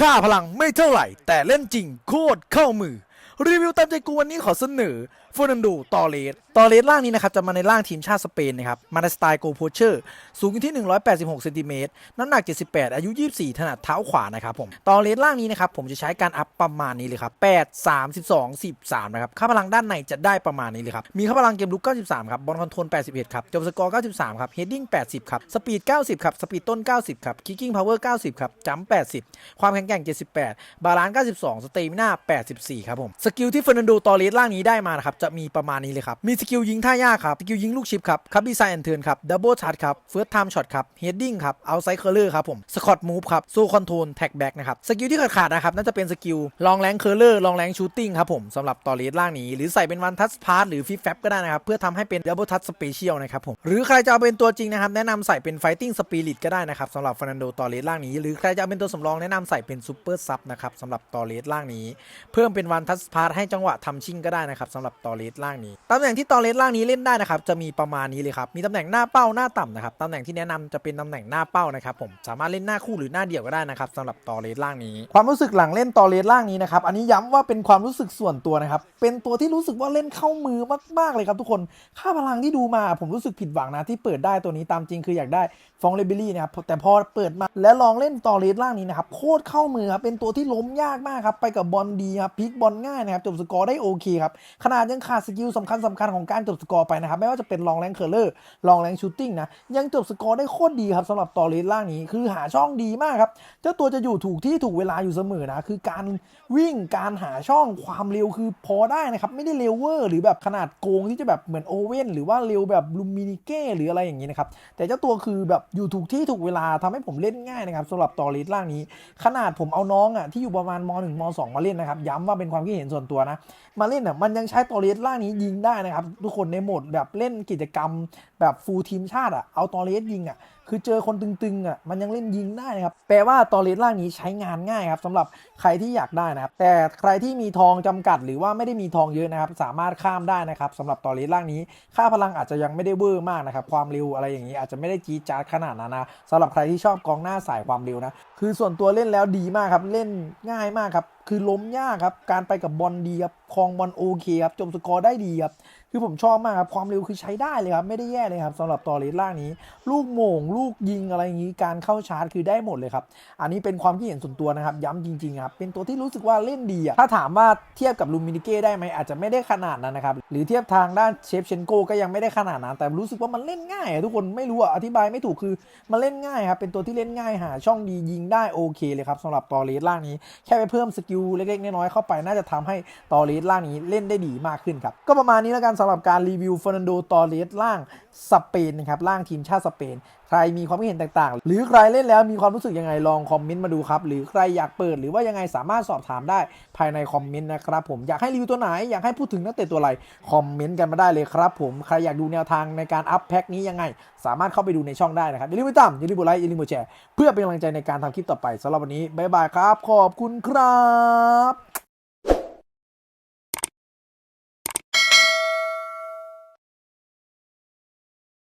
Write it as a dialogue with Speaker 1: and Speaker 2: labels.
Speaker 1: ค่าพลังไม่เท่าไหร่ แต่เล่นจริงโคตรเข้ามือ รีวิวตามใจกูวันนี้ขอเสนอ ฟ e นันโดตอเลสตอเลสร่างนี้นะครับจะมาในร่างทีมชาติสเปนนะครับมาในสไตล์โกโพเชอร์สูงอยู่ที่ 186เซนติเมตรน้ำหนัก 78 อายุ 24 ถนัดเท้าขวานะครับผมตอเลสร่างนี้นะครับผมจะใช้การอัพประมาณนี้เลยครับ 8 32 13 นะครับค่าพลังด้านในจะได้ประมาณนี้เลยครับ มีค่าพลังเกมลุก 93 ครับ บอลคอนโทรล 81 ครับ จบสกอร์ 93 ครับ เฮดดิ้ง 80 ครับ สปีด 90 ครับ สปีดต้น 90 ครับ คิกกิ้งพาวเวอร์ 90 ครับ จัมป์80 ความแข็งแกร่ง 78 บาลานซ์ 92 สเตมิน่า 84 ครับผม สกิลที่เฟอร์นันโด ตอเลสร่างนี้ได้มานะครับจะะมีประมาณนี้เลยครับ มีสกิลยิงท่ายากครับ สกิลยิงลูกชิปครับคับดีไซน์แอนเทิร์นครับดับเบิลชาร์จครับเฟิร์สไทม์ช็อตครับเฮดดิ้งครับเอาไซเคอร์เลอร์ครับผมสกอตมูฟครับโซคอนโทรลแท็กแบ็กนะครับสกิลที่ขาดขาดนะครับน่าจะเป็นสกิลลองแรงเคอร์เลอร์ลองแรงชูตติ้งครับผมสำหรับตอเลสร่างนี้ หรือใส่เป็นวันทัชพาร์ทหรือฟิฟแฟบก็ได้นะครับเพื่อทำให้เป็นดับเบิลทัชสเปเชียลนะครับผมหรือใครจะเอาเป็นตัวจริงนะครับแนะนำใส่เป็นไฟติ้งสปิริตก็ได้นะครับสำหรับฟ e นันโดตอเลสร่างนี้ หรือใครจะเอาเป็นตัวสำรองแนะนำใส่เป็นซูเปอร์ซับนะครับสำหรับตอเลสร่างนี้ เพิ่มเป็นวันทัชพาร์ทให้จังหวะทำชิ่งก็ได้นะครับสำหรับตอเลสร่างนี้ตำแหน่งที่ตอเลสร่างนี้เล่นได้นะครับจะมีประมาณนี้เลยครับมีตำแหน่งหน้าเป้าหน้าต่ำนะครับตำแหน่งที่แนะนำจะเป็นตำแหน่งหน้าเป้านะครับผมสามารถเล่นหน้าคู่หรือหน้าเดี่ยวก็ได้นะครับสำหรับตอเลสร่างนี้ ความรู้สึกหลังเล่นตอเลสร่างนี้นะครับอันนี้ย้ำว่าเป็นความรู้สึกส่วนตัวนะครับเป็นตัวที่รู้สึกว่าเล่นเข้ามือมากๆเลยครับทุกคนค่าพลังที่ดูมาผมรู้สึกผิดหวังนะที่เปิดได้ตัวนี้ตามจริงคืออยากได้ฟองเลเบลี่นะครับแต่พอเปิดมาแล้วลองเล่นตอเลสร่างนี้นะครับโคตรเข้ามือครับเป็นตัวที่ล้มยากมากครับไปกับบอลดีครับพลิกบอลง่ายนะครับจบสกอร์ได้โอเคครับขนาดยังขาดสกิลสำคัญสำคัญของการจบสกอร์ไปนะครับ ไม่ว่าจะเป็นลองแรงเคอร์เลอร์ลองแรงชูตติ้งนะ ยังจบสกอร์ได้โคตรดีครับสำหรับตอเลสร่างนี้คือหาช่องดีมากครับ เจ้าตัวจะอยู่ถูกที่ถูกเวลาอยู่เสมอนะ คือการวิ่งการหาช่องความเร็วคือพอได้นะครับ ไม่ได้เร็วเวอร์หรือแบบขนาดโกงที่จะแบบเหมือนโอเว่นหรือว่าเร็วแบบลูมินิเก้หรืออะไรอย่างนี้นะครับแต่เจ้าตัวคือแบบอยู่ถูกที่ถูกเวลาทำให้ผมเล่นง่ายนะครับสำหรับตอเลสร่างนี้ ขนาดผมเอาน้องอะที่อยู่ประมาณม .1 ม .2 มาเล่นนะครับย้ำว่าเป็นความคิดเห็นส่วนตัวนะมาเล่นอะมันยังใช้ตอเลสร่างนี้ยิงได้นะครับ ทุกคนในโหมดแบบเล่นกิจกรรม แบบฟูลทีมชาติอะเอาตอเลสยิงอะคือเจอคนตึงๆอะมันยังเล่นยิงได้นะครับแปลว่าตอเลสร่างนี้ใช้งานง่ายครับสำหรับใครที่อยากได้นะครับ แต่ใครที่มีทองจำกัด หรือว่าไม่ได้มีทองเยอะนะครับ สามารถข้ามได้นะครับสำหรับตอเลสร่างนี้ ค่าพลังอาจจะยังไม่ได้เวอร์มากนะครับความเร็วอะไรอย่างนี้อาจจะไม่ได้จี๊ดจ๊าดขนาดนั้นนะสำหรับใครที่ชอบกองหน้าสายความเร็วนะคือส่วนตัวเล่นแล้วดีมากครับเล่นง่ายมากครับ คือล้มยากครับ การไปกับบอลดีครับคลองบอลโอเคครับจบสกอร์ได้ดีครับ คือผมชอบมากครับ ความเร็วคือใช้ได้เลยครับ ไม่ได้แย่เลยครับสำหรับตอเลสล่างนี้ ลูกโม่งลูกยิงอะไรอย่างนี้ การเข้าชาร์จคือได้หมดเลยครับ อันนี้เป็นความคิดเห็นส่วนตัวนะครับ ย้ำจริงๆครับ เป็นตัวที่รู้สึกว่าเล่นดีอะถ้าถามว่าเทียบกับลูมินิเก้ได้ไหมอาจจะไม่ได้ขนาดนั้นนะครับ หรือเทียบทางด้านเชฟเชนโกก็ยังไม่ได้ขนาดนั้น แต่รู้สึกว่ามันเล่นง่ายอะทุกคน ไม่รู้อะอธิบายไม่ถูก คือมันเล่นง่ายครับ เป็นตัวที่เล่นง่ายหาช่องดียิงได้โอเคเลยครับสำหรับตอเลสล่างนี้ แค่ไปเพิ่มสกิลเล็กๆน้อยๆเข้าไปน่าจะทำให้ตอเรสล่างนี้เล่นได้ดีมากขึ้นครับ ก็ประมาณนี้แล้วกันสำหรับการรีวิวเฟอร์นันโดตอเรสล่างสเปนนะครับล่างทีมชาติสเปนใครมีความคิดเห็นต่างๆ หรือใครเล่นแล้วมีความรู้สึกยังไงลองคอมเมนต์มาดูครับ หรือใครอยากเปิดหรือว่ายังไงสามารถสอบถามได้ภายในคอมเมนต์นะครับผมอยากให้รีวิวตัวไหน อยากให้พูดถึงนักเตะตัวอะไรคอมเมนต์กันมาได้เลยครับผมใครอยากดูแนวทางในการอัพแพ็คนี้ยังไง สามารถเข้าไปดูในช่องได้นะครับอย่าลืมกดติดตามอย่าลืมกดไลค์อย่าลืมกดแชร์เพื่อเป็นกำลังใจในการทำคลิปต่อไปสำหรับวันนี้บ๊ายบายครับ ขอบคุณครับ